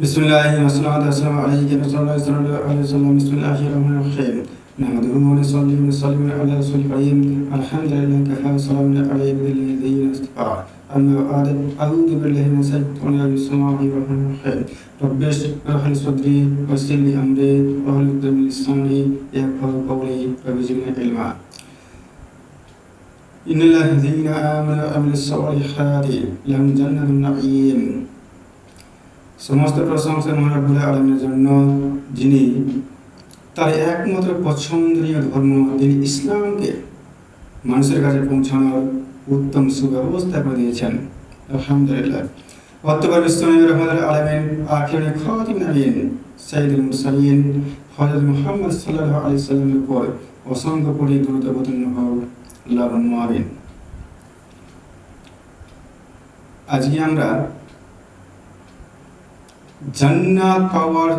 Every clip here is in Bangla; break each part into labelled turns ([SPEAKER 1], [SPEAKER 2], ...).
[SPEAKER 1] بسم الله والصلاة والسلام عليك رسول الله صلى الله عليه وسلم. بسم الله الرحمن الرحيم نحمده ونصلي ونسلم على رسول الكريم الحمد لله كفى وسلام على الذين اصطفى أما بعد أعوذ بالله من الشيطان الرجيم بسم الله الرحمن الرحيم رب اشرح لي صدري ويسر لي أمري واحلل عقدة من لساني يفقهوا قولي رب زدني علما إن الذين آمنوا وعملوا الصالحات لهم جنة النعيم সমস্ত প্রশংসা মহারাবুল আলমের জন্য যিনি তার একমাত্র পছন্দনীয় ধর্ম তিনি ইসলামকে মানুষের কাছে পৌঁছানোর উত্তম সুব্যবস্থা করে দিয়েছেন। আলহামদুলিল্লাহ। অতবার বিশ্বনবী রহমতুল আখিরে হযরত মুহাম্মদ সাল্লাল্লাহু আলাইহি সাল্লামের উপর অসংখ্য কোটি দ্রুত অবতীর্ণ হোক আজকে আমরা জান্নাত পাওয়ার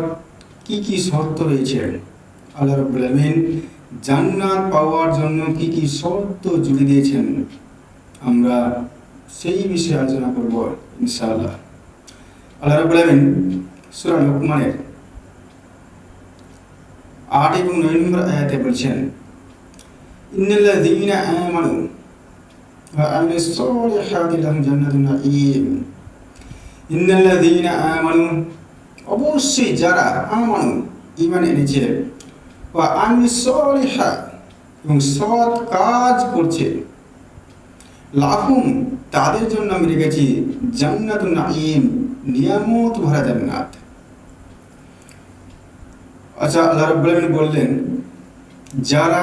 [SPEAKER 1] কি কি শর্ত রয়েছে? আল্লাহ রাব্বুল আলামিন জান্নাত পাওয়ার জন্য কি কি শর্ত জুড়ে দিয়েছেন? আমরা সেই বিষয়ে আলোচনা করব ইনশাআল্লাহ। আল্লাহ রাব্বুল আলামিন সূরা লোকমানের আট এবং নয় নম্বর আয়াতে বলছেন, ইন্নাল্লাযীনা আমানু ওয়া আমিলুস সালিহাতি লাহুম জান্নাতুন নাঈম। ইন্নাল্লাযীনা আমানু অবশ্যই যারা আমানু ঈমান এনেছে ওয়া আমিলুস সালিহাত এবং সৎ কাজ করছে, লাহুম তাদের জন্য আমি রেখেছি জান্নাতুন নাঈম, নিয়ামত ভরা জান্নাত। আচ্ছা আল্লাহ রাব্বুল বললেন, যারা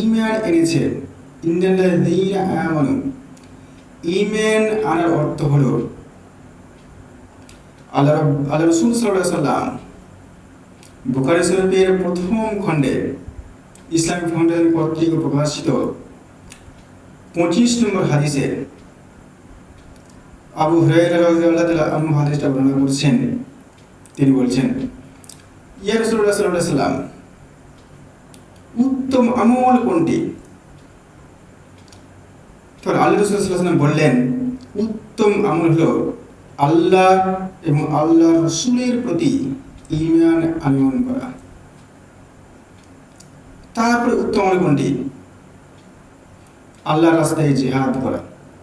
[SPEAKER 1] ঈমান এনেছে ঈমান আনার অর্থ হলো আল্লাহ আল্লাহ রসুল সাল্লাহ সাল্লাম বুখারি শরীফের প্রথম খণ্ডে ইসলামিক ফাউন্ডেশন কর্তৃক প্রকাশিত পঁচিশ নম্বর হাদিসে আবু আনহু হাদিসটা বর্ণনা করছেন। তিনি বলছেন, ইয়া রাসূলুল্লাহ সাল্লাল্লাহু আলাইহি সাল্লাম উত্তম আমল কোনটি? আল্লাহ রসুল সাল্লাল্লাহু আলাইহি সাল্লাম বললেন, উত্তম আমল হলো আল্লাহ এবং আল্লাহ রসুলের প্রতি ইমান আনয়ন করা। তারপরে উত্তম কোনটি? আল্লাহ রাস্তায় জেহাদ করা।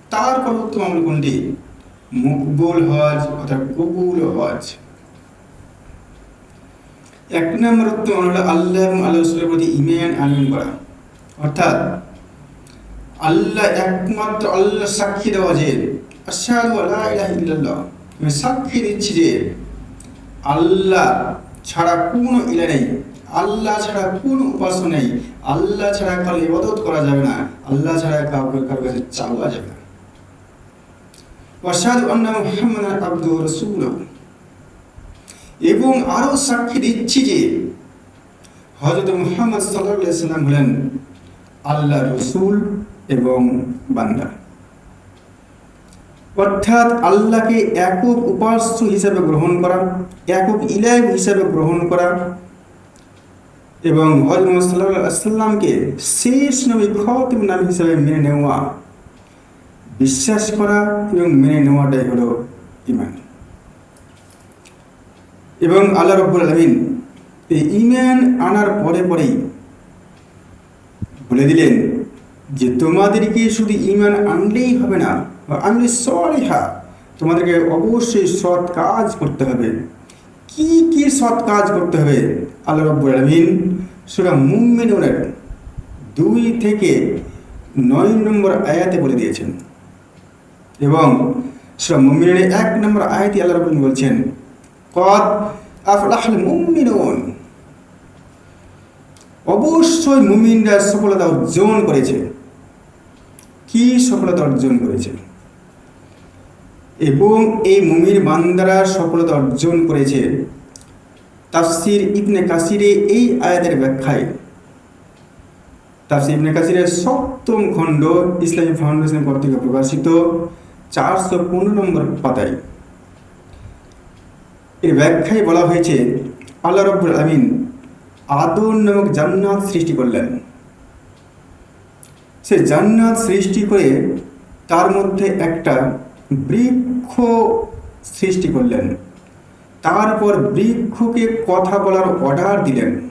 [SPEAKER 1] তারপর উত্তম কোনটি? মকবুল হজ অর্থাৎ কবুল হজ। এক নম্বর উত্তম হলো আল্লাহ এবং আল্লাহ রসুলের প্রতি ইমান আনয়ন করা। অর্থাৎ আল্লাহ একমাত্র আল্লাহ সাক্ষী দেওয়া যে আশহাদু আল্লা ইলাহা ইল্লাল্লাহ। আমি সাক্ষী দিচ্ছি যে আল্লাহ ছাড়া কোনো ইলা নেই। আল্লাহ ছাড়া কোনো উপাসনা নেই। আল্লাহ ছাড়া কারও ইবাদত করা যাবে না। আল্লাহ ছাড়া কাউকে কারও কাছে চাওয়া যাবে না। ওয়াশহাদু আন্না মুহাম্মাদান আবদুহু ওয়া এবং আরও সাক্ষী দিচ্ছি যে হযরত মুহাম্মদ সাল্লাল্লাহু আলাইহি সাল্লাম হলেন আল্লাহ রসুল এবং বান্দা। অর্থাৎ আল্লাহকে একক উপাস্য হিসাবে গ্রহণ করা, একক ইলাহ হিসাবে গ্রহণ করা এবং হজরত সাল্লামকে শেষ নবী খতিম নাম হিসাবে মেনে নেওয়া, বিশ্বাস করা এবং মেনে নেওয়াটাই হলো ইমান এবং আল্লাহ রব্বুল আলমিন এই ইমান আনার পরে পরেই বলে দিলেন যে তোমাদেরকে শুধু ইমান আনলেই হবে না আনলে সলিহা তোমাদেরকে অবশ্যই সৎ কাজ করতে হবে। কি কি সৎ কাজ করতে হবে? আল্লাহ রব্বুল আলমিন সেটা মুমিনুনের দুই থেকে নয় নম্বর আয়াতে বলে দিয়েছেন। এবং সেটা মুমিনের এক নম্বর আয়াতে আল্লাহ রব্বুল বলছেন, কদ আফলাহুল মুমিনুন। অবশ্যই মুমিনরা সফলতা অর্জন করেছে। কি সফলতা অর্জন করেছে? এবং এই মুমির বান্দারা সফলতা অর্জন করেছে। তাফসির ইবনে কাসিরে এই আয়াতের ব্যাখ্যায়। তাফসির ইবনে কাসিরের সপ্তম খণ্ড ইসলামী ফাউন্ডেশন কর্তৃক প্রকাশিত চারশো পনেরো নম্বর পাতায়। এর ব্যাখ্যায় বলা হয়েছে, আল্লাহ রব্বুল আমিন আদম নামক জান্নাত সৃষ্টি করলেন। সে জান্নাত সৃষ্টি করে তার মধ্যে একটা বৃক্ষ সৃষ্টি করলেন। তারপর বৃক্ষকে কথা বলার অর্ডার দিলেন।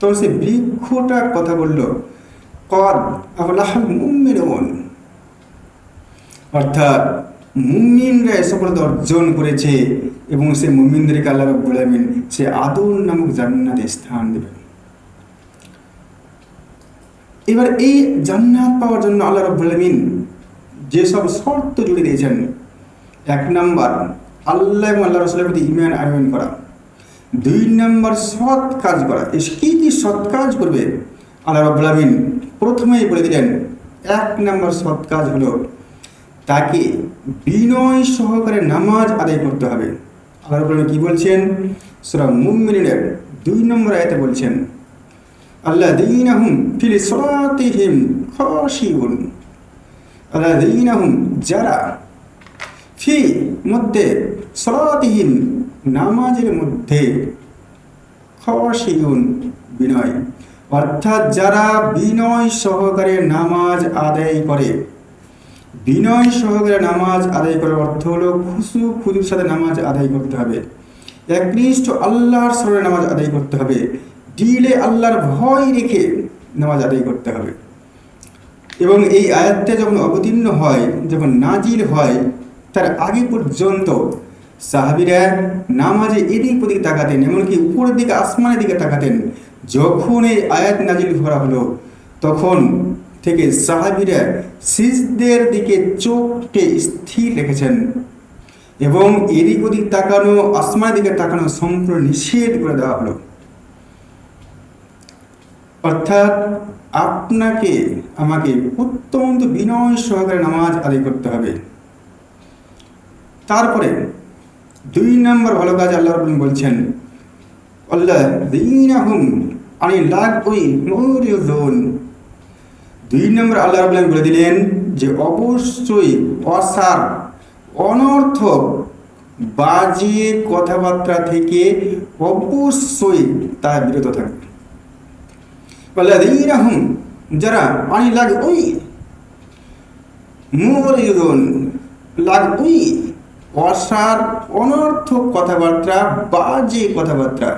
[SPEAKER 1] তো সে বৃক্ষটা কথা বলল, কদ অর্থাৎ মুমিনরা এ সফলতা অর্জন করেছে এবং সে মুমিনদেরকে আল্লাহ আলামিন সে আদর নামক জান্নাতে স্থান দেবেন। এবার এই জান্নাত পাওয়ার জন্য আল্লাহ রব্বুল আলামিন যেসব শর্ত জুড়ে দিয়েছেন, এক নাম্বার, আল্লাহ এবং আল্লাহ রসুলের প্রতি ইমান আনয়ন করা। দুই নম্বর, সৎ কাজ করা। কী কী সৎ কাজ করবে? আল্লাহ আলামিন প্রথমেই বলে দিলেন, এক নম্বর সৎ কাজ হলো তাকে বিনয় সহকারে নামাজ আদায় করতে হবে। আল্লাহ আলামিন কি বলছেন? সূরা মুমিনের দুই নম্বর আয়তে বলছেন, আল্লাযীনাহুম ফিল সালাতিহিম খাশিউন। আল্লাযীনাহুম যারা ফি মধ্যে সলাতিহীন নামাজের মধ্যে খসিউন বিনয়, অর্থাৎ যারা বিনয় সহকারে নামাজ আদায় করে। বিনয় সহকারে নামাজ আদায় করার অর্থ হলো খুশু খুজুর সাথে নামাজ আদায় করতে হবে। একনিষ্ঠ আল্লাহর স্মরণে নামাজ আদায় করতে হবে। দিলে আল্লাহর ভয় রেখে নামাজ আদায় করতে হবে। এবং এই আয়াতটা যখন অবতীর্ণ হয়, যখন নাজির হয়, তার আগে পর্যন্ত সাহাবিরা নামাজে এদিক ওদিক তাকাতেন, এমনকি উপরের দিকে, আসমানের দিকে তাকাতেন। যখন এই আয়াত নাজিল করা হলো, তখন থেকে সাহাবিরা সিজদের দিকে চোখকে স্থির রেখেছেন এবং এদিক ওদিক তাকানো, আসমানের দিকে তাকানো সম্পূর্ণ নিষেধ করে দেওয়া হলো। অর্থাৎ আপনাকে, আমাকে অত্যন্ত বিনয় সহকারে নামাজ আদায় করতে হবে। তারপরে দুই নম্বর ভালো কাজ আল্লাহ রবুল বলছেন, আল্লাহ দিনাহুম আমি লাগ ওই মরিউজুন দুই নম্বর আল্লাহ রবুল বলে দিলেন যে, অবশ্যই অসার, অনর্থক, বাজে কথাবার্তা থেকে অবশ্যই তা বিরত থাকবে। আল্লাহ যারা আনি লাগ ওই মরিউজুন লাগ ওই অসার অনর্থক কথাবার্তা, বাজে কথাবার্তা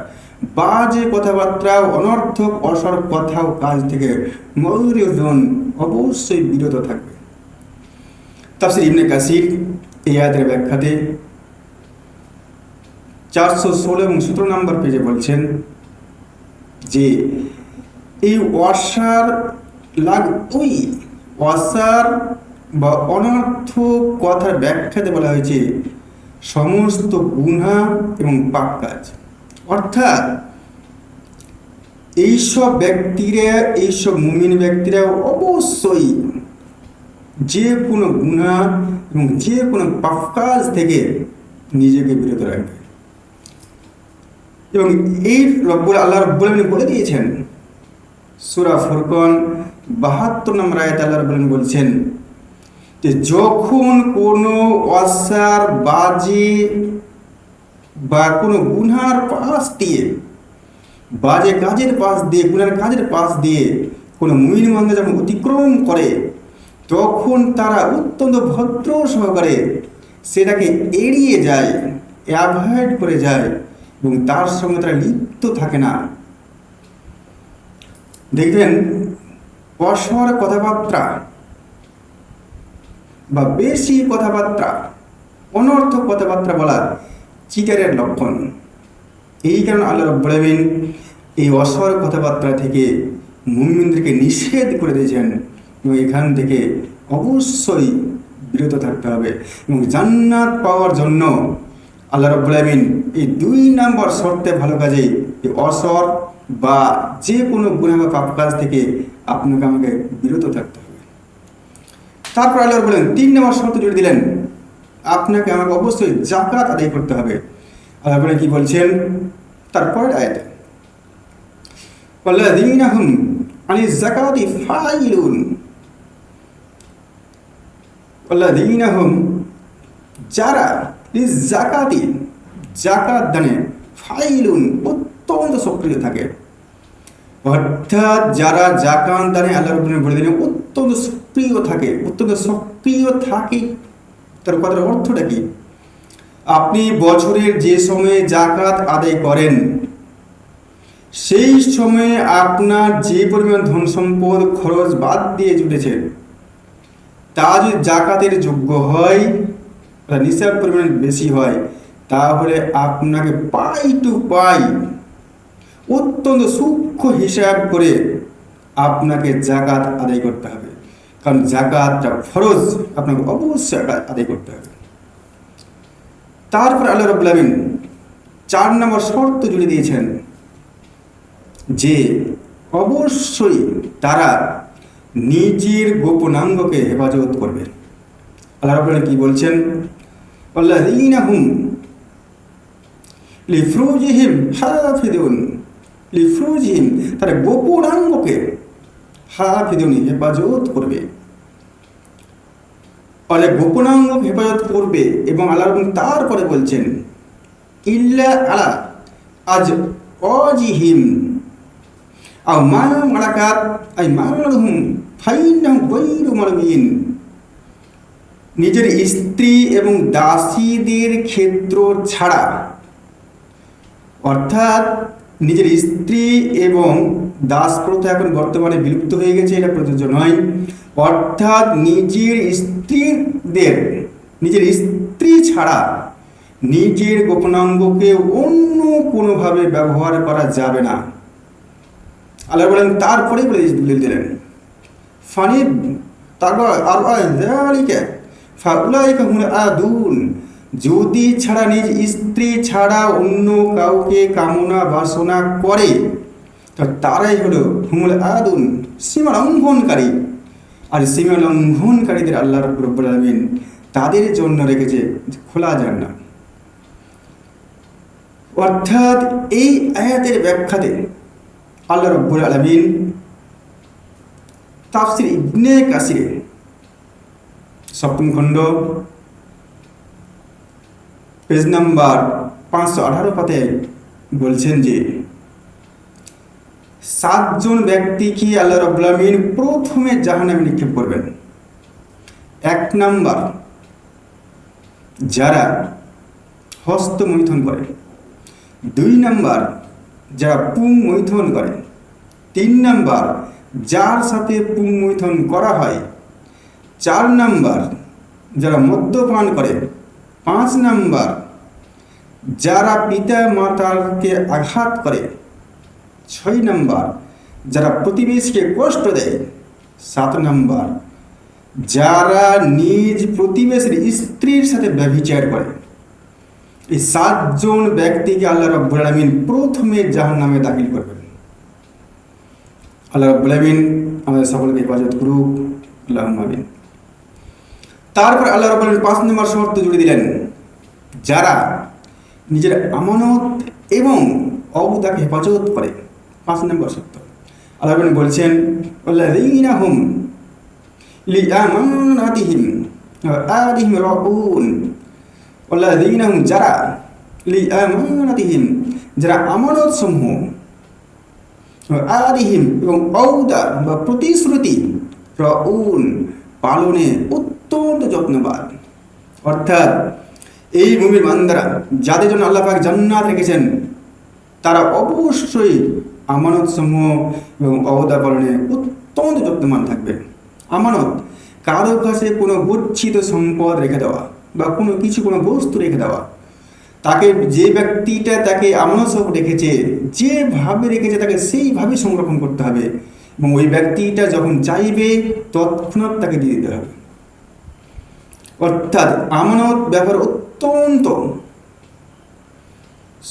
[SPEAKER 1] বাজে কথাবার্তা, অনর্থক অসার কথা ও কাজ থেকে ময়ূরজন অবশ্যই বিরত থাকবে। তাফসির ইবনে কাসির এই আয়াতের ব্যাখ্যাতে চারশো ষোলো এবং সতেরো নম্বর পেজে বলছেন যে এই অসার লাগ, ওই অসার বা অনর্থ কথার ব্যাখ্যাতে বলা হয়েছে, সমস্ত গুণা এবং পাপ কাজ। অর্থাৎ, এইসব ব্যক্তিরা, এইসব মুমিন ব্যক্তিরা অবশ্যই যে কোনো গুণা এবং যে কোনো পাপ কাজ থেকে নিজেকে বিরত রাখবে। এবং এই রব্বুল, আল্লাহ রব্বুল বলে দিয়েছেন সুরা ফুরকন, বাহাত্তর নম্বর আয়াত আল্লাহ রব্বুল বলছেন যে যখন কোনো অসার বাজে বা কোনো গুনার পাশ দিয়ে, বাজে কাজের পাশ দিয়ে, গুনার কাজের পাশ দিয়ে কোনো মুমিন বান্ধব যখন অতিক্রম করে, তখন তারা অত্যন্ত ভদ্র সহকারে সেটাকে এড়িয়ে যায়, অ্যাভয়েড করে যায় এবং তার সঙ্গে তারা লিপ্ত থাকে না। দেখবেন অসর কথাবার্তা বা বেশি কথাবার্তা, অনর্থক কথাবার্তা বলার চিটারের লক্ষণ। এই কারণে আল্লাহ আলামিন এই অসর কথাবার্তা থেকে মুমিনদেরকে নিষেধ করে দিয়েছেন এবং এখান থেকে অবশ্যই বিরত থাকতে হবে এবং জান্নাত পাওয়ার জন্য আল্লাহ রব্বুল আলামিন এই দুই নম্বর শর্তে ভালো কাজে এই অসর বা যে কোনো গুণা বা পাপ কাজ থেকে আপনাকে আমাকে বিরত থাকতে হবে। তারপর আল্লাহ বলেন, তিন নম্বর শর্ত জুড়ে দিলেন, আপনাকে আমাকে অবশ্যই জাকাত আদায় করতে হবে। আল্লাহ বলেন, কি বলছেন? তারপরের আয়াতে ওয়াল্লাযীনাহুম আনি যাকাতি ফাইলুন। ওয়াল্লাযীনাহুম যারা জাকাতি জাকাত দানে ফাইলুন অত্যন্ত সক্রিয় থাকে। অর্থাৎ যারা জাকাত দানে আল্লাহ রব্বুল বলে দিলেন অত্যন্ত সক্রিয় থাকে, অত্যন্ত সক্রিয় থাকে। তার কথার অর্থটা কি? আপনি বছরের যে সময়ে জাকাত আদায় করেন, সেই সময়ে আপনার যে পরিমাণ ধন সম্পদ খরচ বাদ দিয়ে জুটেছে তা যদি জাকাতের যোগ্য হয়, বা নিসাব পরিমাণ বেশি হয়, তাহলে আপনাকে পাই টু পাই অত্যন্ত সূক্ষ্ম হিসাব করে আপনাকে জাকাত আদায় করতে হবে। কারণ জাকাতটা ফরজ, আপনাকে অবশ্যই আদায় করতে হবে। তারপর আল্লাহ রব আলমিন চার নম্বর শর্ত জুড়ে দিয়েছেন যে, অবশ্যই তারা নিজের গোপনাঙ্গকে হেফাজত করবে। আল্লাহ রব কি বলছেন? আল্লাহ হুম লিফ্রুজিহিম হাফিদুন লিফ্রুজিহিম তারা গোপনাঙ্গকে হাফিদুন হেফাজত করবে। ফলে গোপনাঙ্গ হেফাজত করবে এবং আল্লাহ তারপরে বলছেন, ইল্লা আলা আজ অজিহিম আও মা মারাকাত আই গৈরু মারবিন নিজের স্ত্রী এবং দাসীদের ক্ষেত্র ছাড়া, অর্থাৎ নিজের স্ত্রী এবং দাস প্রথা এখন বর্তমানে বিলুপ্ত হয়ে গেছে, এটা প্রযোজ্য নয়। অর্থাৎ নিজের স্ত্রীদের, নিজের স্ত্রী ছাড়া নিজের গোপনাঙ্গকে অন্য কোনোভাবে ব্যবহার করা যাবে না। আল্লাহ বলেন তারপরে বলে দিলেন। ফানি তারপর আর ফাউলাইকা আদুন। যদি ছাড়া নিজ স্ত্রী ছাড়া অন্য কাউকে কামনা বাসনা করে তারাই হলো হুমুল আদুন, সীমা লঙ্ঘনকারী। আর সীমা লঙ্ঘনকারীদের আল্লাহ রব্বুল আলমিন তাদের জন্য রেখেছে খোলা যান না অর্থাৎ এই আয়াতের ব্যাখ্যাতে আল্লাহ রব্বুল আলমিন তাফসির ইবনে কাসিরে সপ্তম খণ্ড পেজ নাম্বার পাঁচশো আঠারো পাতে বলছেন যে, সাতজন ব্যক্তি ব্যক্তিকে আল্লাহ রবুল্লামিন প্রথমে জাহানামে নিক্ষেপ করবেন? এক নাম্বার, যারা হস্ত মৈথন করে। দুই নাম্বার, যারা পুং মৈথন করে। তিন নাম্বার, যার সাথে পুং মৈথন করা হয়। চার নাম্বার, যারা মদ্যপান করে। পাঁচ নাম্বার যারা পিতা মাতাকে আঘাত করে, ছয় নাম্বার, যারা প্রতিবেশীকে কষ্ট দেয়, সাত নাম্বার, যারা নিজ প্রতিবেশীর স্ত্রীর সাথে ব্যভিচার করে। এই সাতজন ব্যক্তিকে আল্লাহ রব্বুল প্রথমে জাহান নামে দাখিল করবেন। আল্লাহ রব্বুল আমাদের সকলকে হেফাজত করুক। আল্লাহ তারপর আল্লাহ রব্বুল পাঁচ নম্বর শর্ত জুড়ে দিলেন, যারা নিজের আমানত এবং অবদাকে হেফাজত করে। পাঁচ নম্বর শর্ত। আল্লাহ বলছেন হুম লিআমানাতিহিম আদিহিম যারা, লিআমানাতিহিম, যারা আমানত সমূহ আদিহিম এবং পালনে অত্যন্ত অর্থাৎ এই ভূমির বান্দারা যাদের জন্য আল্লাহ পাক জান্নাত রেখেছেন, তারা অবশ্যই আমানত সমূহ এবং অবদা পালনে অত্যন্ত যত্নবান থাকবে। আমানত কারও কাছে কোনো গচ্ছিত সম্পদ রেখে দেওয়া বা কোনো কিছু, কোনো বস্তু রেখে দেওয়া, তাকে যে ব্যক্তিটা তাকে আমানত সব রেখেছে, যেভাবে রেখেছে তাকে সেইভাবে সংরক্ষণ করতে হবে এবং ওই ব্যক্তিটা যখন চাইবে তৎক্ষণাৎ তাকে দিয়ে দিতে হবে। অর্থাৎ আমানত ব্যাপার অত্যন্ত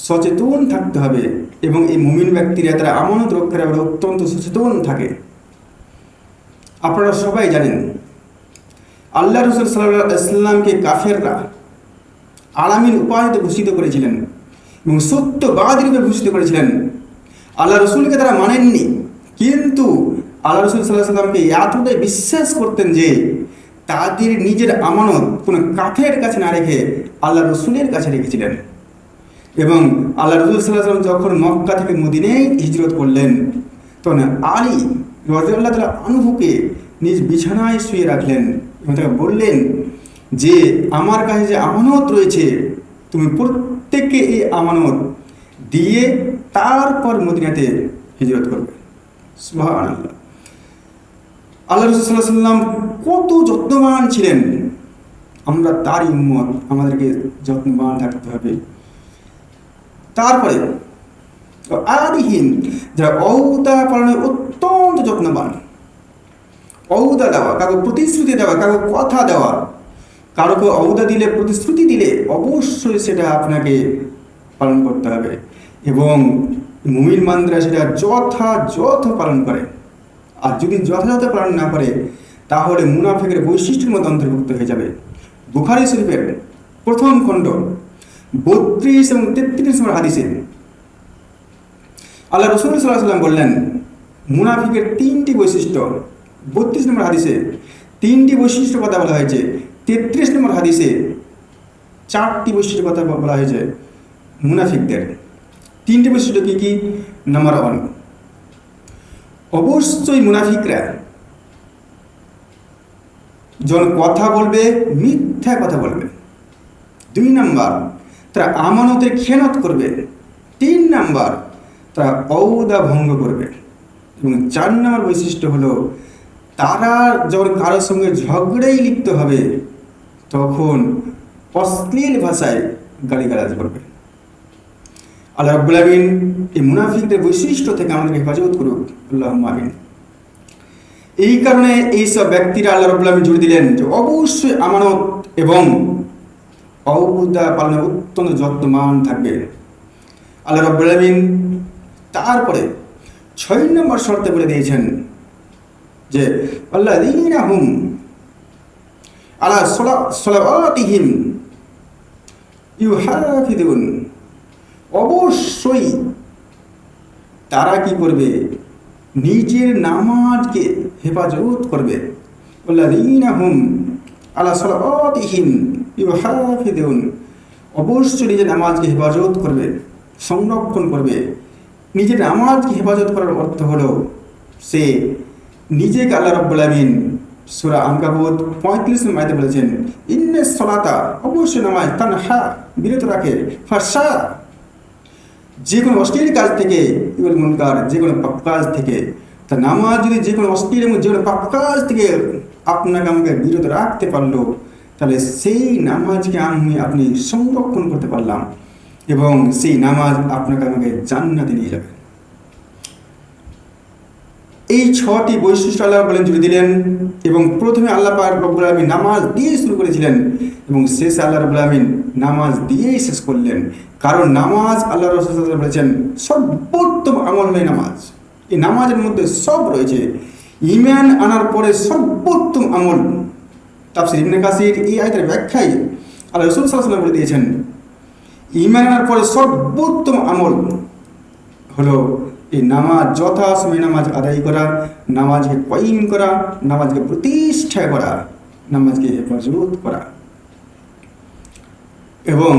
[SPEAKER 1] সচেতন থাকতে হবে এবং এই মুমিন ব্যক্তিরা, তারা আমানত রক্ষার ব্যাপারে অত্যন্ত সচেতন থাকে। আপনারা সবাই জানেন, আল্লাহ রসুল সাল্লাহ ইসলামকে কাফেররা আলামিন উপাধিতে ভূষিত করেছিলেন এবং সত্যবাদ রূপে ভূষিত করেছিলেন। আল্লাহ রসুলকে তারা মানেননি, কিন্তু আল্লাহ রসুল সাল্লাহ সাল্লামকে এতটাই বিশ্বাস করতেন যে তাদের নিজের আমানত কোনো কাফের কাছে না রেখে আল্লাহ রসুলের কাছে রেখেছিলেন। এবং আল্লাহ রসুল সাল্লাম যখন মক্কা থেকে মদিনেই হিজরত করলেন, তখন আলী রাজিউল্লাহ তালা আনুভুকে নিজ বিছানায় শুয়ে রাখলেন এবং তাকে বললেন, যে আমার কাছে যে আমানত রয়েছে, তুমি প্রত্যেককে এই আমানত দিয়ে তারপর মদিনাতে হিজরত করবে। সুবহানাল্লাহ। আল্লাহ রসুল্লাহ সাল্লাম কত যত্নবান ছিলেন। আমরা তার উম্মত, আমাদেরকে যত্নবান থাকতে হবে। তারপরে, আদিহীন, যারা ঔদা পালনে অত্যন্ত যত্নবান। ঔদা দেওয়া কারও প্রতিশ্রুতি দেওয়া কারও কথা দেওয়া। কারোকে ঔদা দিলে, প্রতিশ্রুতি দিলে অবশ্যই সেটা আপনাকে পালন করতে হবে। এবং মুমিন মান্দ্রা সেটা যথাযথ পালন করে। আর যদি যথাযথ পালন না করে, তাহলে মুনাফিকের বৈশিষ্ট্যের মধ্যে অন্তর্ভুক্ত হয়ে যাবে। বুখারি শরীফের প্রথম খণ্ড, বত্রিশ এবং তেত্রিশ নম্বর হাদিসে। আল্লাহ রসুল সাল্লাহ সাল্লাম বললেন, মুনাফিকের তিনটি বৈশিষ্ট্য, বত্রিশ নম্বর হাদিসে, তিনটি বৈশিষ্ট্য কথা বলা হয়েছে। তেত্রিশ নম্বর হাদিসে চারটি বৈশিষ্ট্য কথা বলা হয়েছে মুনাফিকদের। তিনটি বৈশিষ্ট্য কী কী? নাম্বার ওয়ান অবশ্যই মুনাফিকরা। যখন কথা বলবে, মিথ্যা কথা বলবে। দুই নাম্বার, তারা আমানতের খেয়ানত করবে। তিন নাম্বার, তারা ঔদা ভঙ্গ করবে। এবং চার নম্বর বৈশিষ্ট্য হলো, তারা যখন কারোর সঙ্গে ঝগড়াই লিপ্ত হবে, তখন অশ্লীল ভাষায় গালিগালাজ করবে। আল্লাহ রাব্বুল এই মুনাফিকদের বৈশিষ্ট্য থেকে আমাদেরকে হেফাজত করুক। আল্লাহ আমিন। এই কারণে এই সব ব্যক্তিরা আল্লাহ রাব্বুল আমিন জুড়ে দিলেন যে অবশ্যই আমানত এবং অবুদা পালনে অত্যন্ত যত্নমান থাকবে। আল্লাহ রাব্বুল তারপরে ছয় নম্বর শর্তে বলে দিয়েছেন যে আল্লাহ হুম আল্লাহ সলাওয়াতিহিম ইউ হাফিদুন অবশ্যই তারা কি করবে? নিজের নামাজকে হেফাজত করবে। অবশ্যই নিজের নামাজকে হেফাজত করবে, সংরক্ষণ করবে। নিজের নামাজকে হেফাজত করার অর্থ হলো, সে নিজেকে আল্লাহ রব্বুল আমিন সুরা আনকাবুত পঁয়ত্রিশ মাইতে বলেছেন ইন্নে সলাতা অবশ্যই নামাজ তান হা বিরত রাখে। ফার্সা যে কোনো অশ্লীল কাজ থেকে ইবল মুনকার যে কোনো পাপ কাজ থেকে। তা নামাজ যদি যে কোনো অশ্লীল এবং যে কোনো পাপ কাজ থেকে আপনাকে আমাকে বিরত রাখতে পারল, তাহলে সেই নামাজকে আমি আপনি সংরক্ষণ করতে পারলাম এবং সেই নামাজ আপনাকে আমাকে জান্নাতে নিয়ে যাবে। এই ছটি বৈশিষ্ট্য আল্লাহ বলেন, জুড়ে দিলেন এবং প্রথমে আল্লাহ পাক রব্বুল আলমী নামাজ দিয়ে শুরু করেছিলেন এবং শেষে আল্লাহ রব্বুল আলমিন নামাজ দিয়েই শেষ করলেন। কারণ নামাজ আল্লাহ রসুল বলেছেন, সর্বোত্তম আমল হয় নামাজ। এই নামাজের মধ্যে সব রয়েছে। ইমান আনার পরে সর্বোত্তম আমল। তাপসির ইবনে কাসির এই আয়তের ব্যাখ্যায় আল্লাহ রসুল সাল্লাম বলে দিয়েছেন ইমান আনার পরে সর্বোত্তম আমল হলো এই নামাজ, যথাসময়ে নামাজ আদায় করা, নামাজকে কয়িম করা, নামাজকে প্রতিষ্ঠা করা, নামাজকে হেফাজত করা। এবং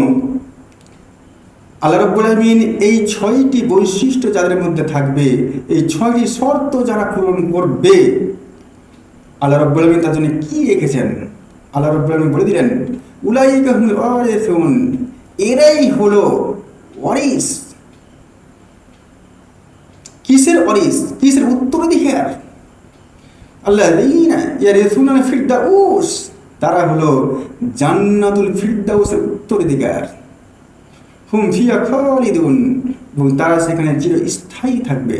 [SPEAKER 1] আল্লাহ রব্বুল আলমিন এই ছয়টি বৈশিষ্ট্য যাদের মধ্যে থাকবে, এই ছয়টি শর্ত যারা পূরণ করবে, আল্লাহ রব্বুল আলমিন তার জন্য কী রেখেছেন? আল্লাহ রব্বুল আলমিন বলে দিলেন উলাই কাহুন এরাই হলো ওয়ারিস। কিসের অরিস কিসের উত্তর উত্তরাধিকার আল্লাহ ইয়ারিসুনা ফিরদাউস, তারা হলো জান্নাতুল ফিরদাউসের উত্তরাধিকার হুম, ফিয়া খালিদুন, এবং তারা সেখানে চিরস্থায়ী থাকবে।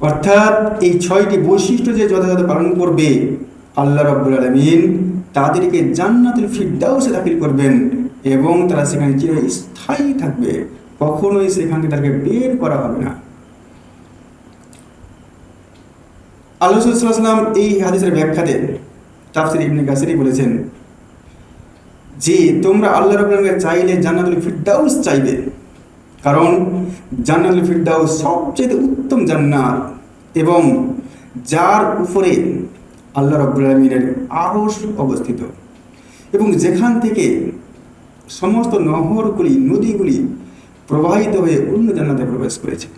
[SPEAKER 1] অর্থাৎ এই ছয়টি বৈশিষ্ট্য যে যথাযথ পালন করবে, আল্লাহ রব্বুল আলমিন তাদেরকে জান্নাতুল ফিরদাউসে দাখিল করবেন এবং তারা সেখানে চিরস্থায়ী থাকবে। কখনোই সেখান থেকে তাকে বের করা হবে না। আল্লাহাম এই হাদিসের ব্যাখ্যাতে তাফসির ইবনে কাসিরি বলেছেন যে তোমরা আল্লাহ রবুল্লাহকে চাইলে জান্নাতুল ফিরদাউস চাইবে। কারণ জান্নাতুল ফিরদাউস সবচেয়ে উত্তম জান্নাত এবং যার উপরে আল্লাহ রব্বুল আলমিনের আরস অবস্থিত। এবং যেখান থেকে সমস্ত নহরগুলি, নদীগুলি প্রবাহিত হয়ে অন্য জান্নাতে প্রবেশ করেছে।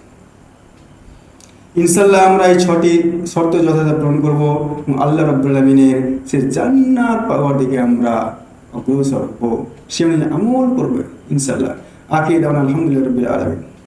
[SPEAKER 1] ইনশাল্লাহ আমরা এই ছটি শর্ত যথাযথ পূরণ করব আল্লাহ রব্বুল আলমিনের সে জান্নাত পাওয়ার দিকে আমরা অগ্রসর হব সে অনুযায়ী আমল করবে ইনশাল্লাহ আখির দাওয়ান আলহামদুলিল্লাহ রবিল আলমিন।